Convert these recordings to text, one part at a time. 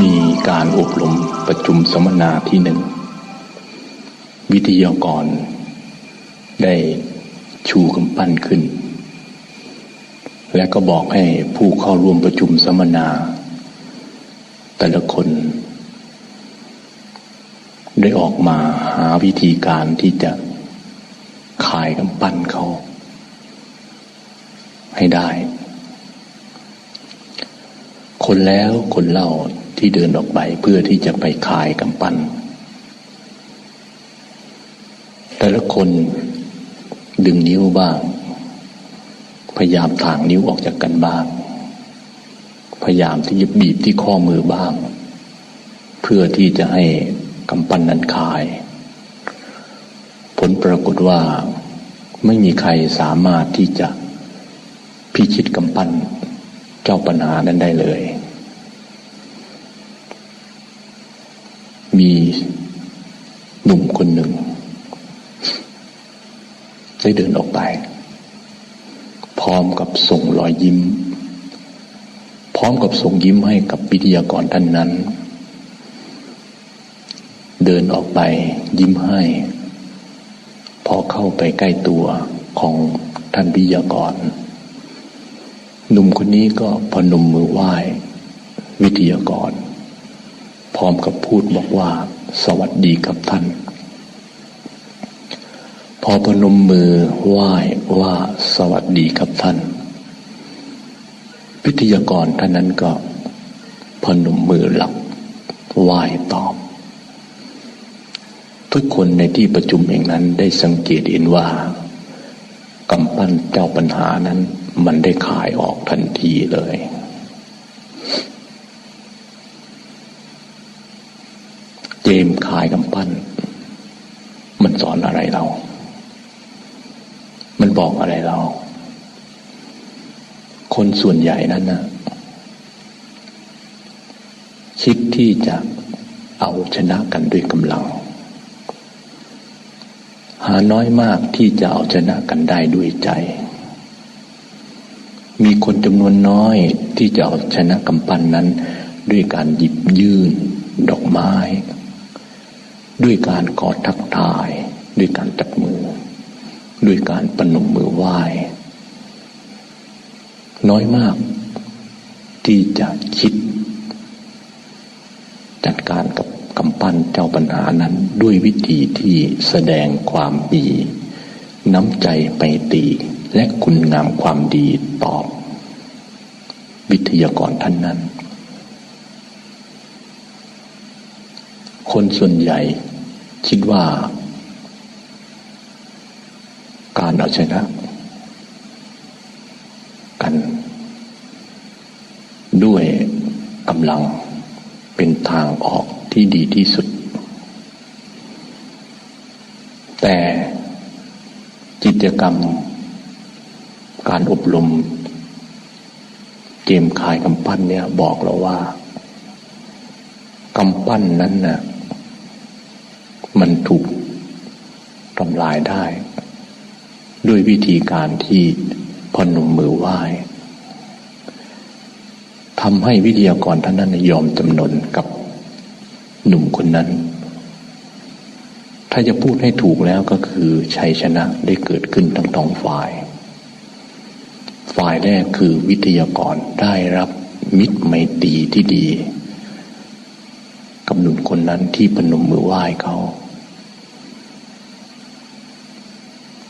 มีการอบรมประชุมสัมมนาที่หนึ่ง วิทยากร ได้ชูกำปั้นขึ้น และก็บอกให้ผู้เข้าร่วมประชุมสัมมนา แต่ละคน ได้ออกมาหาวิธีการที่จะขายกำปั้นเขา ให้ได้ คนแล้วคนเล่า ที่เดินออกไปเพื่อที่จะไปขายกำปั้นแต่ละคนดึงนิ้วบ้าง พยายามถางนิ้วออกจากกันบ้าง พยายามที่จะบีบที่ข้อมือบ้าง เพื่อที่จะให้กำปั้นนั้นคาย ผลปรากฏว่าไม่มีใครสามารถที่จะพิชิตกำปั้นเจ้าปัญหานั้นได้เลย มีห นุ่มคนหนึ่ง ได้เดินออกไป พร้อมกับส่งรอยยิ้ม พร้อมกับส่งยิ้มให้กับวิทยากรท่านนั้น เดินออกไปยิ้มให้ พอเข้าไปใกล้ตัวของท่านวิทยากร หนุ่มคนนี้ก็พนมมือไหว้ วิทยากร พร้อมกับพูดบอกว่า สวัสดีครับท่าน พอพนมมือไหว้ว่าสวัสดีครับท่านวิทยากรท่านนั้นก็ พนมมือหลับไหว้ตอบ ทุกคนในที่ประชุมแห่งนั้นได้สังเกตเห็นว่ากำปั้นเจ้าปัญหานั้นมันได้ขายออกทันทีเลย เจมขายกำปั้น มันสอนอะไรเรา มันบอกอะไรเรา คนส่วนใหญ่นั้นนะคิดที่จะเอาชนะกันด้วยกำลัง หาน้อยมากที่จะเอาชนะกันได้ด้วยใจ มีคนจำนวนน้อยที่จะเอาชนะกำปั้นนั้น ด้วยการหยิบยื่นดอกไม้ ด้วยการกอดทักทาย ด้วยการจับมือ ด้วยการปนมมือไหว้ น้อยมาก ที่จะคิด จัดการกับกำปั้นเจ้าปัญหานั้นด้วยวิธีที่แสดงความดีน้ำใจไปตีและคุณงามความดีตอบ วิทยากรท่านนั้น คนส่วนใหญ่ คิดว่า การเอาชนะ กัน ด้วยกำลังเป็นทางออกที่ดีที่สุด แต่กิจกรรม การอบรมเกมขายกำปั้นเนี่ยบอกเราว่ากำปั้นนั้นน่ะ มันถูกทำลายได้ ด้วยวิธีการที่พนมมือไหว้ทำให้วิทยากรท่านนั้นยอมจำนนกับหนุ่มคนนั้น ถ้าจะพูดให้ถูกแล้วก็คือชัยชนะได้เกิดขึ้นทั้งสองฝ่าย ฝ่ายแรกคือวิทยากรได้รับมิตรไมตรีที่ดี กับหนุ่มคนนั้นที่พนมมือไหว้เขา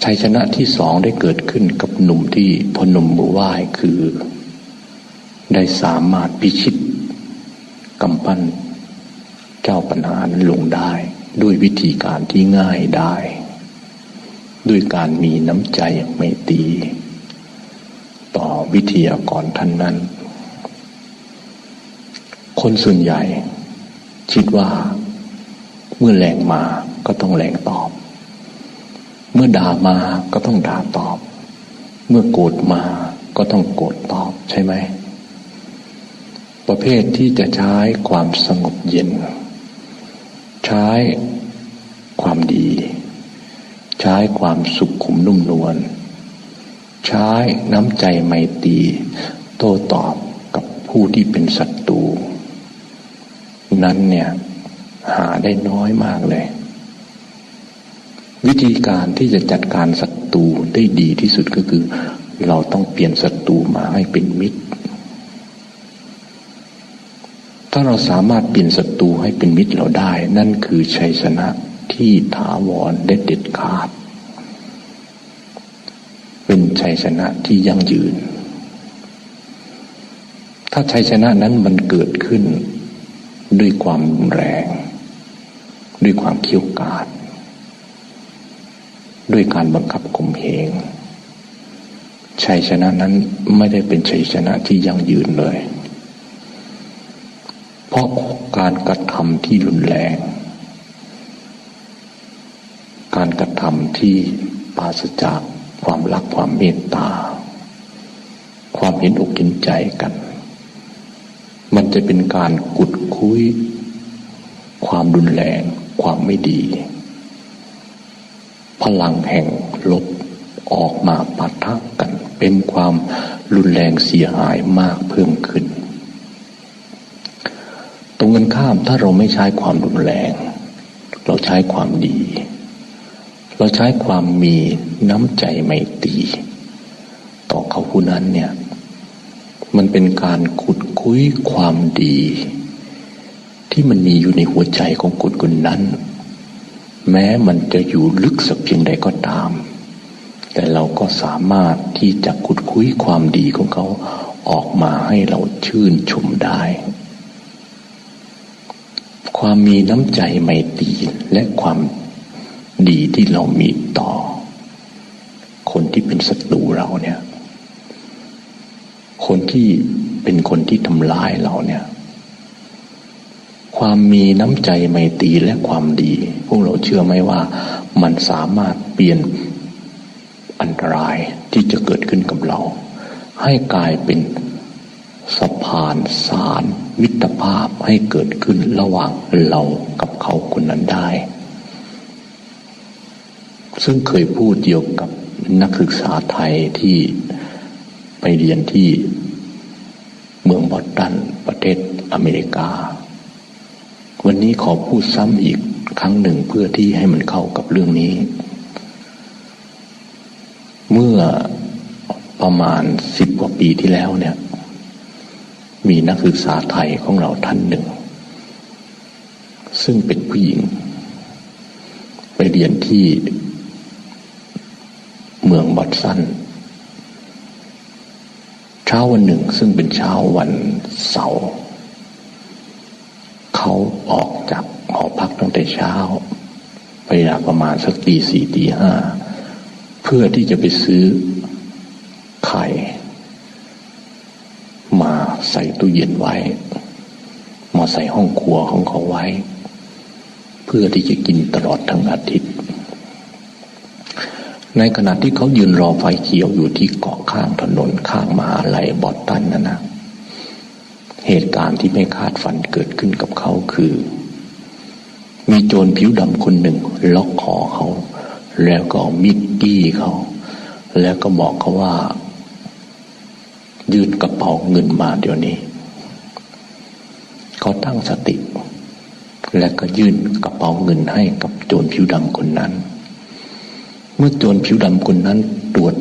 ชัยชนะที่สองได้เกิดขึ้นกับหนุ่มที่พนมมือไหว้คือ ได้สามารถพิชิตกำปั้น เจ้าปัญหานั้นลงได้ ด้วยวิธีการที่ง่ายได้ ด้วยการมีน้ำใจไม่ตีต่อวิทยากรท่านนั้น คนส่วนใหญ่ คิดว่าเมื่อแรงมาก็ต้องแรงตอบ มื่อด่ามาก็ต้องด่าตอบ เมื่อโกรธมาก็ต้องโกรธตอบใช่ไหม ประเภทที่จะใช้ความสงบเย็น ใช้ความดี ใช้ความสุขขุมนุ่มนวลใช้น้ำใจไมตรีโต้ตอบกับผู้ที่เป็นศัตรูนั้นเนี่ยหาได้น้อยมากเลย วิธีการที่จะจัดการศัตรูได้ดีที่สุดก็คือ เราต้องเปลี่ยนศัตรูมาให้เป็นมิตร ถ้าเราสามารถเปลี่ยนศัตรูให้เป็นมิตรเราได้ นั่นคือชัยชนะที่ถาวรได้เด็ดขาด เป็นชัยชนะที่ยั่งยืน ถ้าชัยชนะนั้นมันเกิดขึ้น ด้วยความแรง ด้วยความเขี้ยวกาด ด้วยการบังคับข่มเหงชัยชนะนั้นไม่ได้เป็นชัยชนะที่ยั่งยืนเลย เพราะการกระทำที่รุนแรง การกระทำที่ปราศจากความรักความเมตตา ความเห็นอกเห็นใจกัน มันจะเป็นการกุดคุย ความรุนแรง ความไม่ดี พลังแห่งลบออกมาปะทะกัน เป็นความรุนแรงเสียหายมากเพิ่มขึ้น ตรงกันข้ามถ้าเราไม่ใช้ความรุนแรง เราใช้ความดี เราใช้ความมีน้ำใจไม่ตีต่อเขาผู้นั้นเนี่ยมันเป็นการขุดคุยความดี ที่มันมีอยู่ในหัวใจของคนคนนั้น แม้มันจะอยู่ลึกสักเพียงใดก็ตาม แต่เราก็สามารถที่จะขุดคุยความดีของเขาออกมาให้เราชื่นชมได้ ความมีน้ำใจไม่ตีและความดีที่เรามีต่อ คนที่เป็นศัตรูเราเนี่ย คนที่เป็นคนที่ทำร้ายเราเนี่ย ความมีน้ำใจไมตรีและความดี พวกเราเชื่อไหมว่า มันสามารถเปลี่ยนอันตรายที่จะเกิดขึ้นกับเรา ให้กลายเป็นสะพานสารมิตรภาพให้เกิดขึ้นระหว่างเรากับเขาคนนั้นได้ ซึ่งเคยพูดเกี่ยวกับนักศึกษาไทยที่ไปเรียนที่เมืองบอสตันประเทศอเมริกา วันนี้ขอพูดซ้ำอีกครั้งหนึ่งเพื่อที่ให้มันเข้ากับเรื่องนี้ เมื่อประมาณสิบกว่าปีที่แล้วเนี่ย มีนักศึกษาไทยของเราท่านหนึ่ง ซึ่งเป็นผู้หญิง ไปเรียนที่เมืองบอสตันเช้าวันหนึ่งซึ่งเป็นเช้าวันเสาร์เขาออกจากหอพักตั้ง แต่เช้าไปเวลาประมาณสักตีสี่ตีห้าเพื่อที่จะไปซื้อไข่ มาใส่ตู้เย็นไว้ มาใส่ห้องครัวของเขาไว้ เพื่อที่จะกินตลอดทั้งอาทิตย์ ในขณะที่เขายืนรอไฟเขียวอยู่ที่เกาะข้างถนนข้างมหาลัยบอสตันนั่นนะเหตุการณ์ที่ไม่คาดฝันเกิดขึ้นกับเขาคือ มีโจรผิวดำคนหนึ่ง ล็อกคอเขา แล้วก็มิดกี้เขา แล้วก็บอกเขาว่า ยื่นกระเป๋าเงินมาเดี๋ยวนี้ เขาตั้งสติ และก็ยื่นกระเป๋าเงินให้กับโจรผิวดำคนนั้น เมื่อโจรผิวดำคนนั้นตรวจ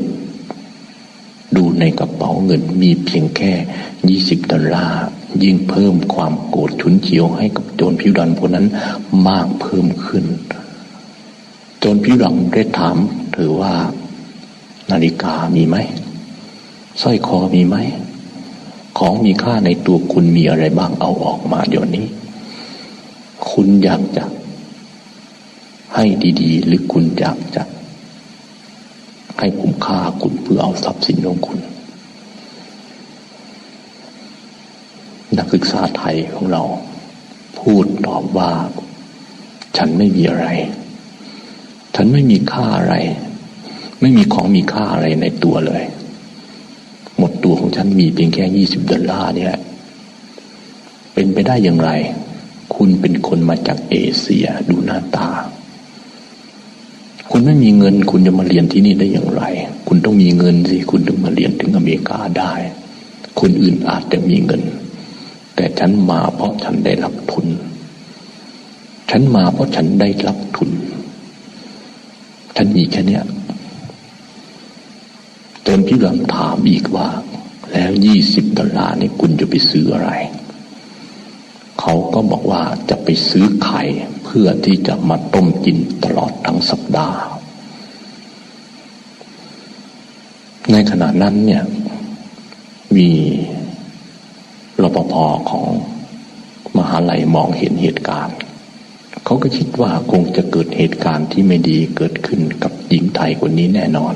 ดูในกระเป๋าเงินมีเพียงแค่ยี่สิบดอลลาร์ ยิ่งเพิ่มความโกรธฉุนเฉียวให้กับโจรผิวดำคนนั้นมากเพิ่มขึ้น โจรผิวดำได้ถามเธอว่า นาฬิกามีไหมสร้อยคอมีไหม ของมีค่าในตัวคุณมีอะไรบ้างเอาออกมาเดี๋ยวนี้ คุณอยากจะ ให้ดีๆ หรือคุณอยากจะ ให้ผมฆ่าคุณเพื่อเอาทรัพย์สินของคุณ นักศึกษาไทยของเรา พูดตอบว่า ฉันไม่มีอะไร ฉันไม่มีค่าอะไร ไม่มีของมีค่าอะไรในตัวเลย หมดตัวของฉันมีเพียงแค่ยี่สิบดอลลาร์นี่แหละเป็นไปได้อย่างไร คุณเป็นคนมาจากเอเชียดูหน้าตา คุณไม่มีเงิน คุณจะมาเรียนที่นี่ได้อย่างไร คุณต้องมีเงินสิ คุณถึงมาเรียนถึงอเมริกาได้ คนอื่นอาจจะมีเงิน แต่ฉันมาเพราะฉันได้รับทุน ฉันมาเพราะฉันได้รับทุน ฉันมีแค่เนี้ยจนพี่ลำถามอีกว่า แล้วยี่สิบดอลลาร์นี่คุณจะไปซื้ออะไร เขาก็บอกว่าจะไปซื้อไข่เพื่อที่จะมาต้มกินตลอดทั้งสัปดาห์ ในขณะนั้นเนี่ยมี รปภของมหาลัยมองเห็นเหตุการณ์ เขาก็คิดว่าคงจะเกิดเหตุการณ์ที่ไม่ดีเกิดขึ้นกับหญิงไทยคนนี้แน่นอน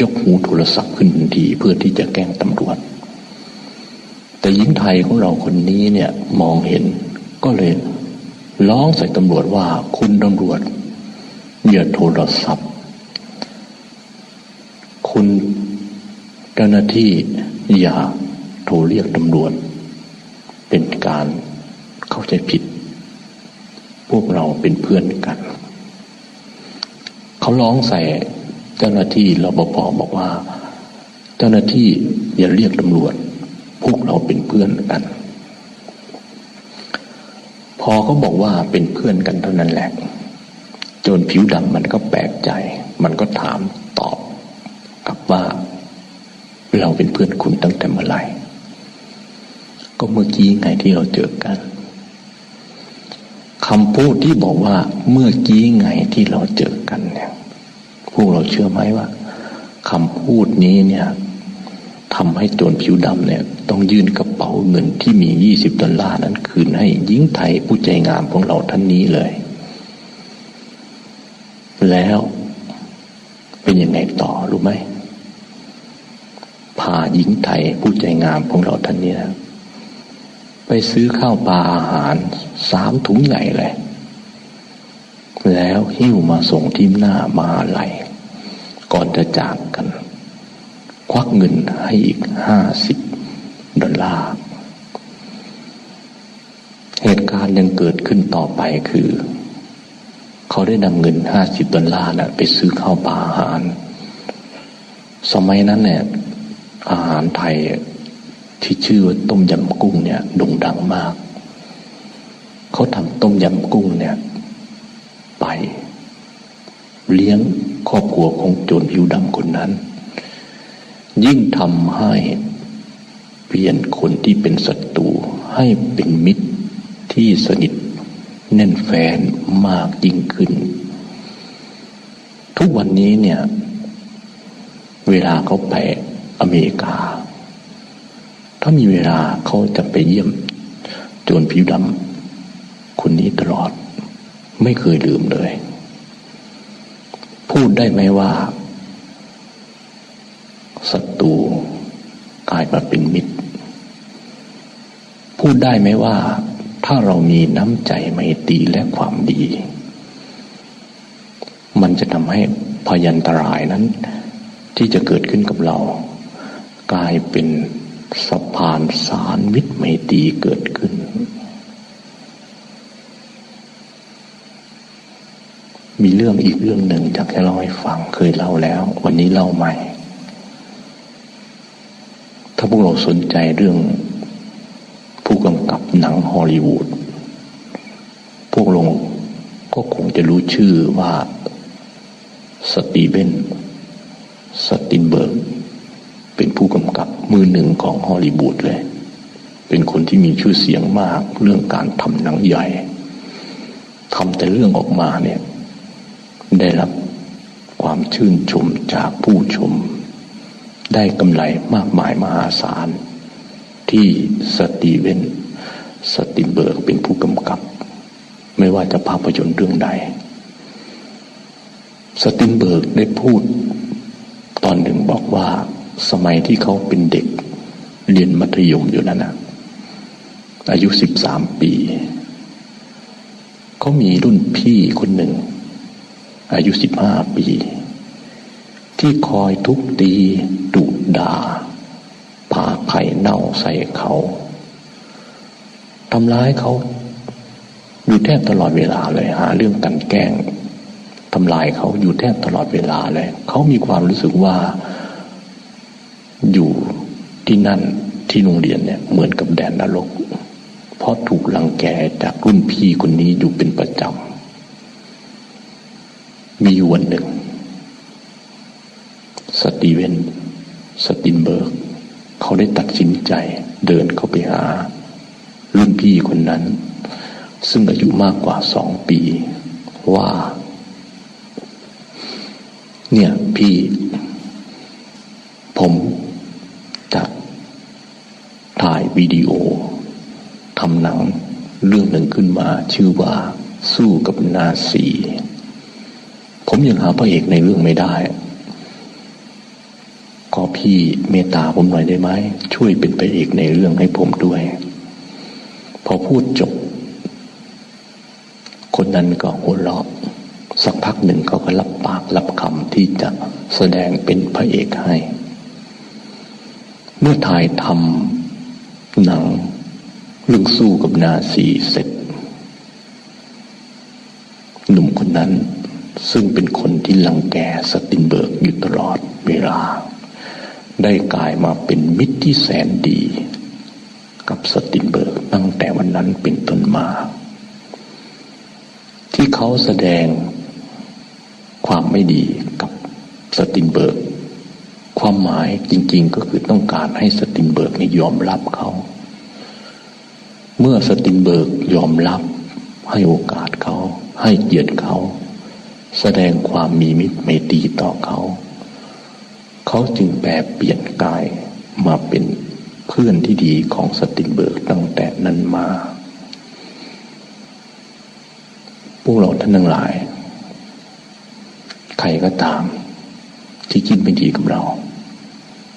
ยกหูโทรศัพท์ขึ้นทันทีเพื่อที่จะแกล้งตำรวจ แต่หญิงไทยของเราคนนี้เนี่ยมองเห็นก็เลยร้องใส่ตำรวจว่าคุณตำรวจอย่าโทรศัพท์ คุณเจ้าหน้าที่อย่า ทรเรียกตำรวจ เป็นการเข้าใจผิด พวกเราเป็นเพื่อนกัน เขาร้องใส่เจ้าหน้าที่รปภบอกว่า เจ้าหน้าที่อย่าเรียกตำรวจ พวกเราเป็นเพื่อนกัน พอเขาบอกว่าเป็นเพื่อนกันเท่านั้นแหละจนผิวดำมันก็แปลกใจ มันก็ถามตอบกลับว่า เราเป็นเพื่อนคุณตั้งแต่เมื่อไหร่ ก็เมื่อกี้ไงที่เราเจอกันคำพูดที่บอกว่าเมื่อกี้ไงที่เราเจอกันเนี่ยพวกเราเชื่อไหมว่าคำพูดนี้เนี่ยทำให้โจรผิวดำเนี่ย ต้องยื่นกระเป๋าเงินที่มียี่สิบดอลลาร์นั้นคืนให้หญิงไทยผู้ใจงามของเราท่านนี้เลย แล้วเป็นยังไงต่อรู้ไหมพาหญิงไทยผู้ใจงามของเราท่านนี้นะ ไปซื้อข้าวปลาอาหารสามถุงใหญ่เลย แล้วหิ้วมาส่งที่หน้ามาไหลก่อนจะจากกัน ควักเงินให้อีกห้าสิบดอลลาร์เหตุการณ์ยังเกิดขึ้นต่อไปคือ เขาได้นำเงินห้าสิบดอลลาร์นะไปซื้อข้าวปลาอาหาร สมัยนั้นเนี่ยอาหารไทย ที่ชื่อว่าต้มยำกุ้งเนี่ยโด่งดังมาก เขาทำต้มยำกุ้งเนี่ย ไป เลี้ยงครอบครัวของโจรผิวดำคนนั้น ยิ่งทำให้เปลี่ยนคนที่เป็นศัตรูให้เป็นมิตรที่สนิทแน่นแฟนมากยิ่งขึ้น ทุกวันนี้เนี่ย เวลาเขาไปอเมริกา ถ้ามีเวลาเขาจะไปเยี่ยมโจรผิวดำคนนี้ตลอด ไม่เคยลืมเลย พูดได้ไหมว่าศัตรูกลายมาเป็นมิตร พูดได้ไหมว่า ถ้าเรามีน้ำใจไมตรีและความดี มันจะทำให้พยันตรายนั้น ที่จะเกิดขึ้นกับเรา กลายเป็น สะพานสารมิตรไมตรีเกิดขึ้น มีเรื่องอีกเรื่องหนึ่งอยากให้เล่าให้ฟังเคยเล่าแล้ว วันนี้เล่าใหม่ ถ้าพวกเราสนใจเรื่อง ผู้กำกับหนังฮอลลีวูดพวกเราก็คงจะรู้ชื่อว่าสตีเบนสตินเบิร์กเป็นผู้ มือหนึ่งของฮอลลีวูดเลย เป็นคนที่มีชื่อเสียงมากเรื่องการทำหนังใหญ่ทำแต่เรื่องออกมาเนี่ย ได้รับความชื่นชมจากผู้ชม ได้กำไรมากมายมหาศาล ที่สตีเวนสตินเบิร์กเป็นผู้กำกับ ไม่ว่าจะภาพยนตร์เรื่องใด สตินเบิร์กได้พูดตอนหนึ่งบอกว่า สมัยที่เขาเป็นเด็ก เรียนมัธยมอยู่นั่นนะอายุสิบสามปี เขามีรุ่นพี่คนหนึ่ง อายุสิบห้าปี ที่คอยทุบตีดุด่าพาไข่เน่าใส่เขาทำร้ายเขาอยู่แทบตลอดเวลาเลยหาเรื่องกันแกล้งทำลายเขาอยู่แทบตลอดเวลาเลย เขามีความรู้สึกว่า อยู่ที่นั่นที่โรงเรียนเนี่ยเหมือนกับแดนนรก เพราะถูกลังแกจากรุ่นพี่คนนี้อยู่เป็นประจำ มีอยู่วันหนึ่ง สตีเวน สตินเบิร์ก เขาได้ตัดสินใจเดินเข้าไปหา รุ่นพี่คนนั้น ซึ่งอายุมากกว่าสองปี ว่า เนี่ยพี่ ผม จะถ่ายวิดีโอทำหนังเรื่องหนึ่งขึ้นมา ชื่อว่าสู้กับนาซีผมยังหาพระเอกในเรื่องไม่ได้ ขอพี่เมตตาผมหน่อยได้ไหมช่วยเป็นพระเอกในเรื่องให้ผมด้วย พอพูดจบ คนนั้นก็หัวเราะสักพักหนึ่งเขาก็รับปากรับคำที่จะแสดงเป็นพระเอกให้ เมื่อถ่ายทำหนังเรื่องสู้กับนาซีเสร็จ หนุ่มคนนั้นซึ่งเป็นคนที่ลังแกสตินเบิร์กอยู่ตลอดเวลา ได้กลายมาเป็นมิตรที่แสนดี กับสตินเบิร์กตั้งแต่วันนั้นเป็นต้นมา ที่เขาแสดงความไม่ดีกับสตินเบิร์ก หมายจริง ๆ ก็คือต้องการให้สตินเบิร์กนี่ยอมรับเขา เมื่อสตินเบิร์กยอมรับให้โอกาสเขา ให้เกียรติเขา แสดงความมีมิตรไมตรีต่อเขา เขาจึงแปลเปลี่ยนกายมาเป็นเพื่อนที่ดีของสตินเบิร์กตั้งแต่นั้นมา พวกเราท่านทั้งหลาย ใครก็ตามที่คิดไม่ดีกับเรา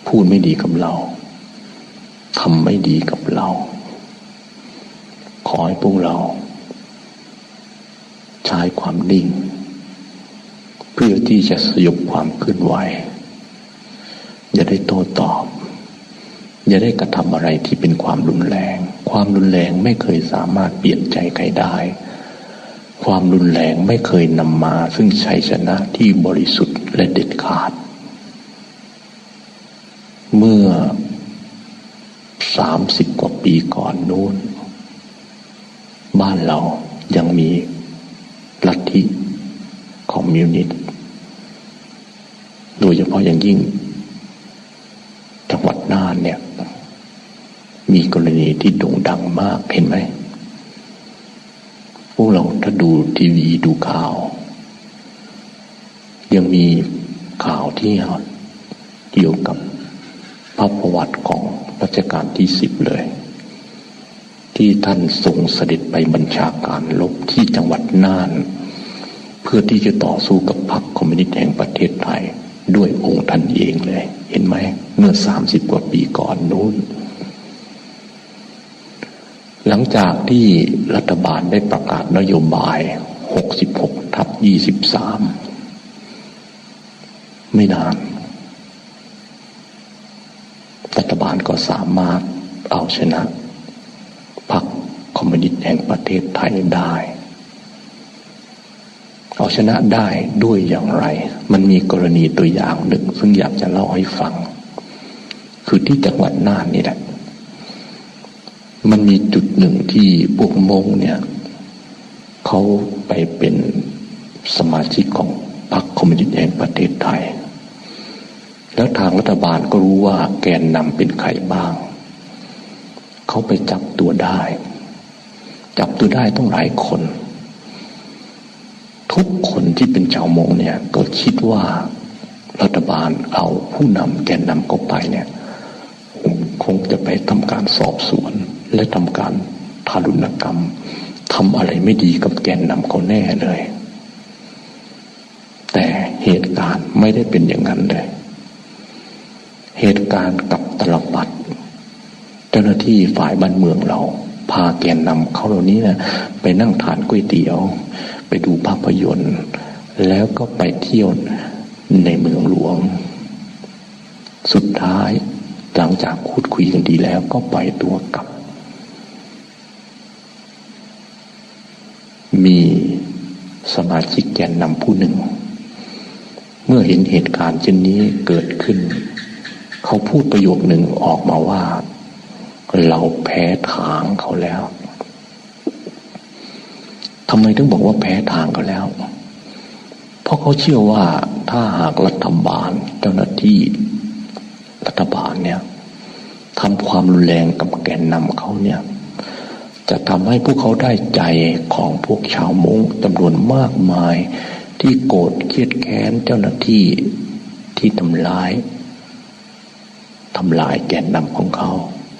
พูดไม่ดีกับเราทำไม่ดีกับเรา ขอให้พวกเรา ใช้ความนิ่ง เพื่อที่จะสยบความเคลื่อนไหวอย่าได้โต้ตอบ อย่าได้กระทำอะไรที่เป็นความรุนแรง ความรุนแรงไม่เคยสามารถเปลี่ยนใจใครได้ ความรุนแรงไม่เคยนำมาซึ่งชัยชนะที่บริสุทธิ์และเด็ดขาด เมื่อสามสิบกว่าปีก่อนนู้น บ้านเรายังมีลัทธิคอมมิวนิสต์โดยเฉพาะอย่างยิ่ง จังหวัดน่านเนี่ย มีกรณีที่โด่งดังมากเห็นไหม พวกเราถ้าดูทีวีดูข่าว ยังมีข่าวที่เกี่ยวกับ ระประวัติของรัชกาลที่สิบเลย ที่ท่านทรงเสด็จไปบัญชาการลบที่จังหวัดน่าน เพื่อที่จะต่อสู้กับพรรคคอมมิวนิสต์แห่งประเทศไทย ด้วยองค์ท่านเองเลย เห็นไหมเมื่อสามสิบกว่าปีก่อนนู้น หลังจากที่รัฐบาลได้ประกาศนโยบาย 66 ทับ 23 ไม่นาน รัฐบาลก็สามารถเอาชนะพรรคคอมมิวนิสต์แห่งประเทศไทยได้ เอาชนะได้ด้วยอย่างไร มันมีกรณีตัวอย่างหนึ่ง ซึ่งอยากจะเล่าให้ฟัง คือที่จังหวัดน่านนี่แหละ มันมีจุดหนึ่งที่พวกมงเนี่ยเขาไปเป็นสมาชิกของพรรคคอมมิวนิสต์แห่งประเทศไทย แล้วทางรัฐบาลก็รู้ว่าแกนนำเป็นใครบ้าง เขาไปจับตัวได้ จับตัวได้ต้องหลายคน ทุกคนที่เป็นชาวมงเนี่ยก็คิดว่ารัฐบาลเอาผู้นำแกนนำเข้าไปเนี่ย คงจะไปทำการสอบสวน และทำการทารุณกรรมทำอะไรไม่ดีกับแกนนำเขาแน่เลย แต่เหตุการณ์ไม่ได้เป็นอย่างนั้นเลย เหตุการณ์กับตลปัดเจ้าหน้าที่ฝ่ายบ้านเมืองเรา พาแกนนำเขาเหล่านี้นะไปนั่งทานก๋วยเตี๋ยว ไปดูภาพยนตร์ แล้วก็ไปเที่ยวในเมืองหลวง สุดท้ายหลังจากพูดคุยกันดีแล้วก็ปล่อยตัวกลับ มีสมาชิกแกนนำผู้หนึ่ง เมื่อเห็นเหตุการณ์เช่นนี้เกิดขึ้น เขาพูดประโยคหนึ่งออกมาว่า เราแพ้ทางเขาแล้วทำไมถึงบอกว่าแพ้ทางกันแล้ว เพราะเขาเชื่อว่าถ้าหากรัฐบาลเจ้าหน้าที่รัฐบาลเนี่ยทำความรุนแรงกับแกนนำเขาเนี่ย จะทำให้พวกเขาได้ใจของพวกชาวมงจำนวนมากมาย ที่โกรธเครียดแค้นเจ้าหน้าที่ที่ทำลาย ทำลายแกนนำของเขา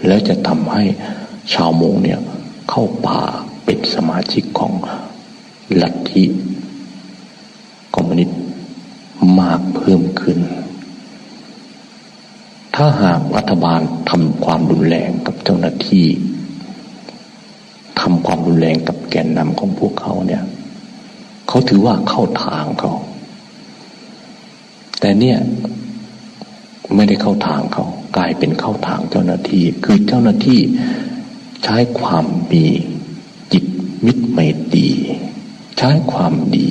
แล้วจะทำให้ชาวมงเนี่ยเข้าป่าเป็นสมาชิกของลัทธิคอมมิวนิสต์มากเพิ่มขึ้น ถ้าหากรัฐบาลทำความรุนแรงกับเจ้าหน้าที่ทำความรุนแรงกับแกนนำของพวกเขาเนี่ยเขาถือว่าเข้าทางเขา แต่เนี่ย ไม่ได้เข้าทางเขากลายเป็นเข้าทางเจ้าหน้าที่ คือเจ้าหน้าที่ใช้ความมีจิตมิตรไมตรีใช้ความดี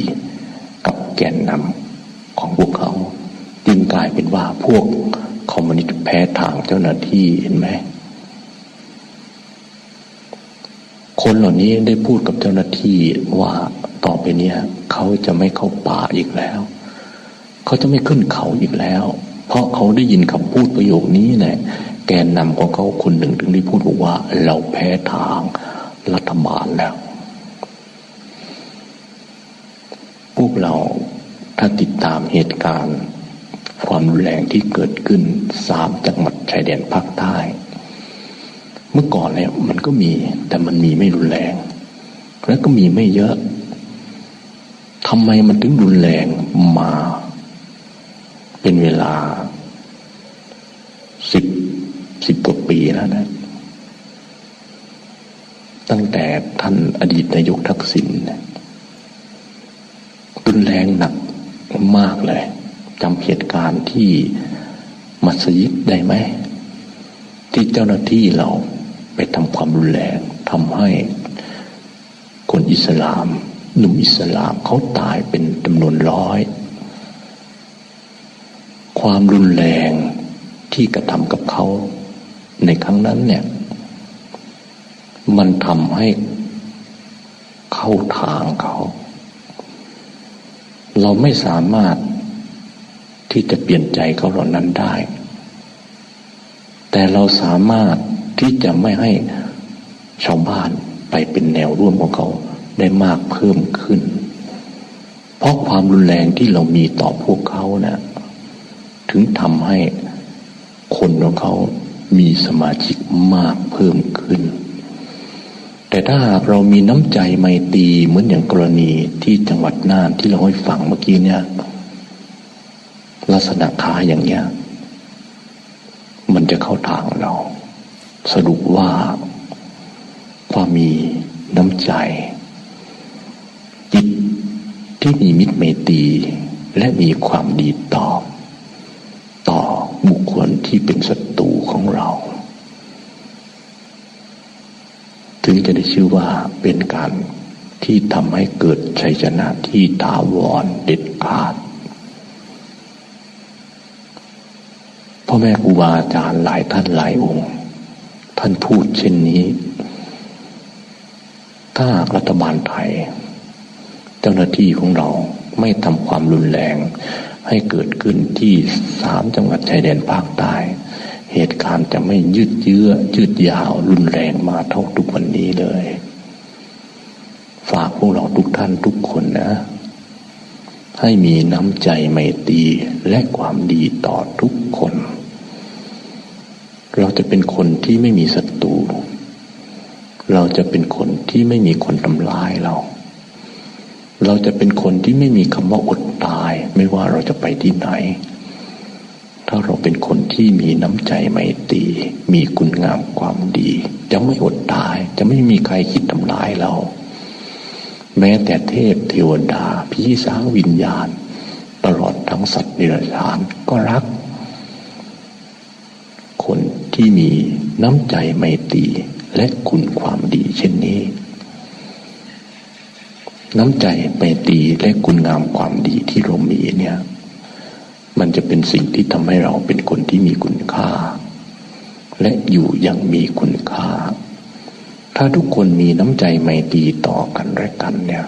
กับแกนนำของพวกเขา จึงกลายเป็นว่าพวกคอมมิวนิสต์แพ้ทางเจ้าหน้าที่เห็นไหมคนเหล่านี้ได้พูดกับเจ้าหน้าที่ว่าต่อไปเนี้ยเขาจะไม่เข้าป่าอีกแล้ว เขาจะไม่ขึ้นเขาอีกแล้ว เพราะเขาได้ยินคำพูดประโยคนี้แหละแกนนำของเขาคนหนึ่งถึงได้พูดบอกว่า เราแพ้ทางรัฐบาลแล้ว พวกเราถ้าติดตามเหตุการณ์ ความรุนแรงที่เกิดขึ้นสามจังหวัดชายแดนภาคใต้ เมื่อก่อนเนี่ยมันก็มีแต่มันมีไม่รุนแรง แล้วก็มีไม่เยอะทำไมมันถึงรุนแรงมา เป็นเวลาสิบสิบกว่าปีแล้วนะ ตั้งแต่ท่านอดีตนายกทักษิณรุนแรงหนักมากเลยจำเหตุการณ์ที่มัสยิดได้ไหม ที่เจ้าหน้าที่เราไปทำความรุนแรงทำให้คนอิสลาม หนุ่มอิสลามเขาตายเป็นจำนวนร้อย ความรุนแรงที่กระทำกับเขาในครั้งนั้นเนี่ย มันทำให้เข้าทางเขา เราไม่สามารถที่จะเปลี่ยนใจเขาเหล่านั้นได้ แต่เราสามารถที่จะไม่ให้ชาวบ้านไปเป็นแนวร่วมของเขาได้มากเพิ่มขึ้น เพราะความรุนแรงที่เรามีต่อพวกเขานะ่ะ ถึงทำให้คนของเขามีสมาชิกมากเพิ่มขึ้น แต่ถ้าหากเรามีน้ำใจไมตรีเหมือนอย่างกรณีที่จังหวัดน่านที่เราให้ฟังเมื่อกี้เนี่ย ลักษณะค้าอย่างเนี้ย มันจะเข้าทางเรา สรุปว่าความมีน้ำใจ จิตที่มีมิตรไมตรีและมีความดีตอบ บุคคลที่เป็นศัตรูของเรา ถึงจะได้ชื่อว่าเป็นการที่ทำให้เกิดชัยชนะที่ถาวรเด็ดขาดพ่อแม่ครูบาอาจารย์หลายท่านหลายองค์ ท่านพูดเช่นนี้ ถ้ารัฐบาลไทย เจ้าหน้าที่ของเราไม่ทำความรุนแรง ให้เกิดขึ้นที่สามจังหวัดชายแดนภาคใต้ เหตุการณ์จะไม่ยืดเยื้อยืดยาวรุนแรงมาเท่าทุกวันนี้เลย ฝากพวกเราทุกท่านทุกคนนะ ให้มีน้ำใจไมตรีและความดีต่อทุกคน เราจะเป็นคนที่ไม่มีศัตรู เราจะเป็นคนที่ไม่มีคนทำร้ายเรา เราจะเป็นคนที่ไม่มีคำว่าอดตาย ไม่ว่าเราจะไปที่ไหน ถ้าเราเป็นคนที่มีน้ำใจไมตรีมีคุณงามความดี จะไม่อดตาย จะไม่มีใครคิดทำร้ายเรา แม้แต่เทพเทวดาพี่สางวิญญาณ ตลอดทั้งสัตว์นิรันดรก็รัก คนที่มีน้ำใจไมตรีและคุณความดีเช่นนี้ น้ำใจไมตรีและคุณงามความดีที่เรามีเนี่ย มันจะเป็นสิ่งที่ทำให้เราเป็นคนที่มีคุณค่า และอยู่อย่างมีคุณค่า ถ้าทุกคนมีน้ำใจไมตรีต่อกันและกันเนี่ย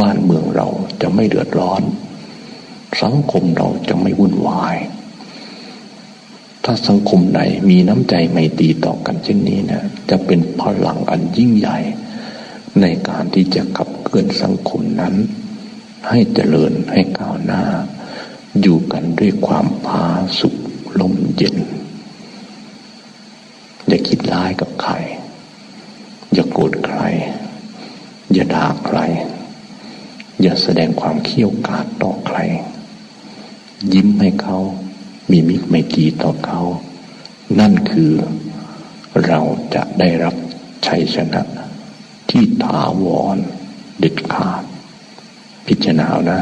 บ้านเมืองเราจะไม่เดือดร้อน สังคมเราจะไม่วุ่นวาย ถ้าสังคมไหนมีน้ำใจไมตรีต่อกันเช่นนี้เนี่ยจะเป็นพลังอันยิ่งใหญ่ ในการที่จะขับ พื่อนสังคมนั้น ให้เจริญให้ก้าวหน้า อยู่กันด้วยความพาสุขลมเย็น อย่าคิดร้ายกับใคร อย่าโกรธใคร อย่าด่าใคร อย่าแสดงความเขี้ยวกาดต่อใคร ยิ้มให้เขามีมิตรไมตรีต่อเขา นั่นคือเราจะได้รับชัยชนะที่ถาวร เด็ดขาด พิจารณานะ